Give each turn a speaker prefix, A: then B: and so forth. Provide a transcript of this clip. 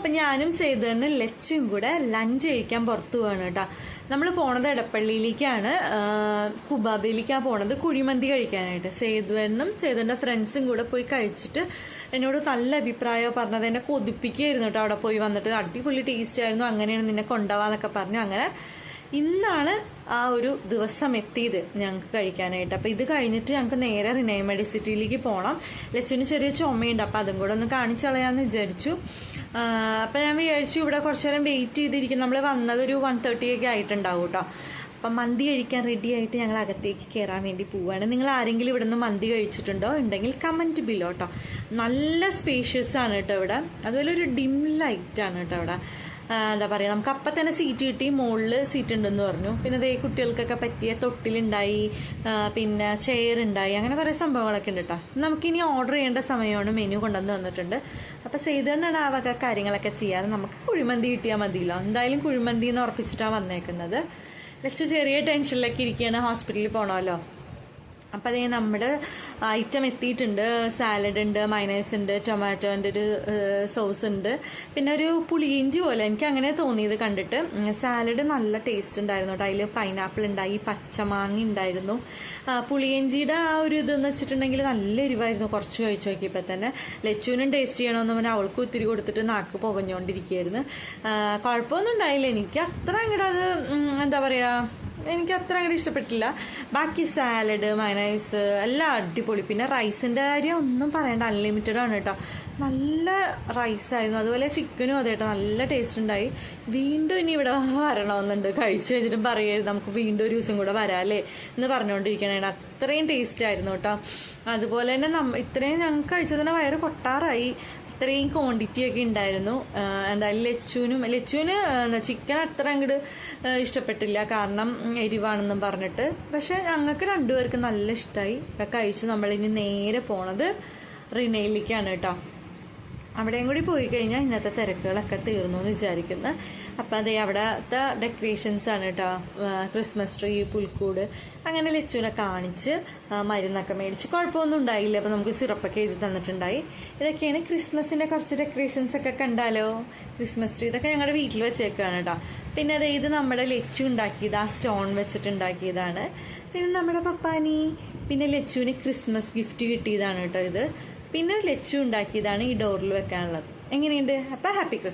A: അപ്പൊ ഞാനും സേതുവിന് ലച്ചും കൂടെ ലഞ്ച് കഴിക്കാൻ പുറത്തു പോവാണ് കേട്ടോ. നമ്മൾ പോണത് എടപ്പള്ളിയിലേക്കാണ്. കുബാബയിലേക്കാണ് പോണത് കുഴിമന്തി കഴിക്കാനായിട്ട്. സേതുവനും സേതുവിന്റെ ഫ്രണ്ട്സും കൂടെ പോയി കഴിച്ചിട്ട് എന്നോട് നല്ല അഭിപ്രായം പറഞ്ഞത് എന്നെ കൊതിപ്പിക്കുകയായിരുന്നു കേട്ടോ അവിടെ പോയി വന്നിട്ട്. അടിപൊളി ടേസ്റ്റ് ആയിരുന്നു. അങ്ങനെയാണ് നിന്നെ കൊണ്ടുപോകാന്നൊക്കെ പറഞ്ഞു. അങ്ങനെ ഇന്നാണ് ആ ഒരു ദിവസം എത്തിയത് ഞങ്ങൾക്ക് കഴിക്കാനായിട്ട്. അപ്പൊ ഇത് കഴിഞ്ഞിട്ട് ഞങ്ങൾക്ക് നേരെ റിനൈ മെഡിസിറ്റിയിലേക്ക് പോകണം ലച്ചുവിന് ചെറിയ ചുമയുണ്ട് അപ്പൊ അതും കൂടെ ഒന്ന് കാണിച്ചു കളയാന്ന് വിചാരിച്ചു. ആ, അപ്പൊ ഞാൻ വിചാരിച്ചു ഇവിടെ കുറച്ചു നേരം വെയിറ്റ് ചെയ്തിരിക്കും. നമ്മൾ വന്നത് ഒരു വൺ തേർട്ടി ഒക്കെ ആയിട്ടുണ്ടാവും കേട്ടോ അപ്പം മന്തി കഴിക്കാൻ റെഡി ആയിട്ട് ഞങ്ങൾ അകത്തേക്ക് കയറാൻ വേണ്ടി പോവാണ്. നിങ്ങൾ ആരെങ്കിലും ഇവിടെ നിന്ന് മന്തി കഴിച്ചിട്ടുണ്ടോ? ഉണ്ടെങ്കിൽ കമന്റ് ബിലോ കേട്ടോ നല്ല സ്പേഷ്യസ് ആണ് കേട്ടോ ഇവിടെ. അതുപോലെ ഒരു ഡിം ലൈറ്റ് ആണ് കേട്ടോ ഇവിടെ. എന്താ പറയുക നമുക്ക് അപ്പം തന്നെ സീറ്റ് കിട്ടി മുകളിൽ സീറ്റ് ഉണ്ടെന്ന് പറഞ്ഞു. പിന്നെ ദേ കുട്ടികൾക്കൊക്കെ പറ്റിയ തൊട്ടിലുണ്ടായി പിന്നെ ചെയർ ഉണ്ടായി അങ്ങനെ കുറേ സംഭവങ്ങളൊക്കെ ഉണ്ട് കേട്ടോ നമുക്കിനി ഓർഡർ ചെയ്യേണ്ട സമയമാണ് മെനു കൊണ്ടുവന്ന് വന്നിട്ടുണ്ട് അപ്പം ചെയ്തുകൊണ്ടാണ് ആ വക കാര്യങ്ങളൊക്കെ ചെയ്യാറ്. നമുക്ക് കുഴിമന്തി കിട്ടിയാൽ മതിയല്ലോ. എന്തായാലും കുഴിമന്തി എന്ന് ഉറപ്പിച്ചിട്ടാണ് വന്നേക്കുന്നത്. വെച്ച് ചെറിയ ടെൻഷനിലൊക്കെ ഇരിക്കുകയാണ് ഹോസ്പിറ്റലിൽ പോകണമല്ലോ അപ്പം അതേ നമ്മുടെ ഐറ്റം എത്തിയിട്ടുണ്ട്. സാലഡ് ഉണ്ട് മൈനേഴ്സ് ഉണ്ട് ടൊമാറ്റോന്റെ ഒരു സോസ് ഉണ്ട്. പിന്നെ ഒരു പുളിയിഞ്ചി പോലെ എനിക്ക് അങ്ങനെ തോന്നിയത് കണ്ടിട്ട്. സാലഡ് നല്ല ടേസ്റ്റ് ഉണ്ടായിരുന്നു കേട്ടോ. അതിൽ പൈനാപ്പിൾ ഉണ്ടായി പച്ചമാങ്ങ ഉണ്ടായിരുന്നു. പുളിയിഞ്ചിയുടെ ആ ഒരു ഇതെന്ന് വെച്ചിട്ടുണ്ടെങ്കിൽ നല്ല എരിവായിരുന്നു കുറച്ച് കഴിച്ചു നോക്കിയപ്പോൾ തന്നെ. ലച്ചുവിനും ടേസ്റ്റ് ചെയ്യണമെന്ന് പറഞ്ഞാൽ അവൾക്ക് ഒത്തിരി കൊടുത്തിട്ട് നാക്ക് പുകഞ്ഞുകൊണ്ടിരിക്കുകയായിരുന്നു കുഴപ്പമൊന്നും ഉണ്ടായില്ല. എനിക്ക് അത്ര അങ്ങോട്ട് അത് എന്താ പറയുക എനിക്ക് അത്ര അങ്ങനെ ഇഷ്ടപ്പെട്ടില്ല. ബാക്കി സാലഡ് മയനൈസ് എല്ലാം അടിപൊളി. പിന്നെ റൈസിന്റെ കാര്യം ഒന്നും പറയണ്ട. അൺലിമിറ്റഡ് ആണ് കേട്ടോ. നല്ല റൈസ് ആയിരുന്നു. അതുപോലെ ചിക്കനും അതെ കേട്ടോ. നല്ല ടേസ്റ്റ് ഉണ്ടായി. വീണ്ടും ഇനി ഇവിടെ വരണമെന്നുണ്ട്. കഴിച്ചു കഴിഞ്ഞിട്ടും പറയരുത്. നമുക്ക് വീണ്ടും ഒരു ദിവസം കൂടെ വരാല്ലേ എന്ന് പറഞ്ഞുകൊണ്ടിരിക്കണേ അത്രയും ടേസ്റ്റ് ആയിരുന്നു കേട്ടോ. അതുപോലെ തന്നെ ഇത്രയും ഞങ്ങൾക്ക് കഴിച്ചതിന്റെ വയറ് പൊട്ടാറായി ഇത്രയും ക്വാണ്ടിറ്റി ഒക്കെ ഉണ്ടായിരുന്നു. എന്തായാലും ലച്ചുവിനും ലച്ചുവിന് ചിക്കൻ അത്ര അങ്ങോട്ട് ഇഷ്ടപ്പെട്ടില്ല. കാരണം എരിവാണെന്നും പറഞ്ഞിട്ട്. പക്ഷെ ഞങ്ങൾക്ക് രണ്ടുപേർക്കും നല്ല ഇഷ്ടമായി കഴിച്ചു നമ്മളിനി നേരെ പോണത് റിനയിലേക്കാണ് കേട്ടോ. അവിടെയും കൂടി പോയി കഴിഞ്ഞാൽ ഇന്നത്തെ തിരക്കുകളൊക്കെ തീർന്നു എന്ന് വിചാരിക്കുന്നു. അപ്പം അതേ അവിടത്തെ ഡെക്കറേഷൻസ് ആണ് കേട്ടോ ക്രിസ്മസ് ട്രീ പുൽക്കൂട് അങ്ങനെ ലച്ചുവിനെ കാണിച്ച് മരുന്നൊക്കെ മേടിച്ച്. കുഴപ്പമൊന്നും ഉണ്ടായില്ല. അപ്പം നമുക്ക് സിറപ്പൊക്കെ എഴുതി തന്നിട്ടുണ്ടായി. ഇതൊക്കെയാണ് ക്രിസ്മസിന്റെ കുറച്ച് ഡെക്കറേഷൻസ് ഒക്കെ കണ്ടാലോ? ക്രിസ്മസ് ട്രീ ഇതൊക്കെ ഞങ്ങളുടെ വീട്ടിൽ വെച്ചേക്കാണ് കേട്ടോ പിന്നെ അതെ ഇത് നമ്മുടെ ലച്ചു ഉണ്ടാക്കിയത് ആ സ്റ്റോൺ വെച്ചിട്ട് ഉണ്ടാക്കിയതാണ് പിന്നെ നമ്മുടെ പപ്പാനി പിന്നെ ലച്ചുവിന് ക്രിസ്മസ് ഗിഫ്റ്റ് കിട്ടിയതാണ് കേട്ടോ ഇത്. പിന്നെ ലച്ചു ഉണ്ടാക്കിയതാണ് ഈ ഡോറിൽ വെക്കാനുള്ളത്. എങ്ങനെയുണ്ട്? അപ്പൊ ഹാപ്പി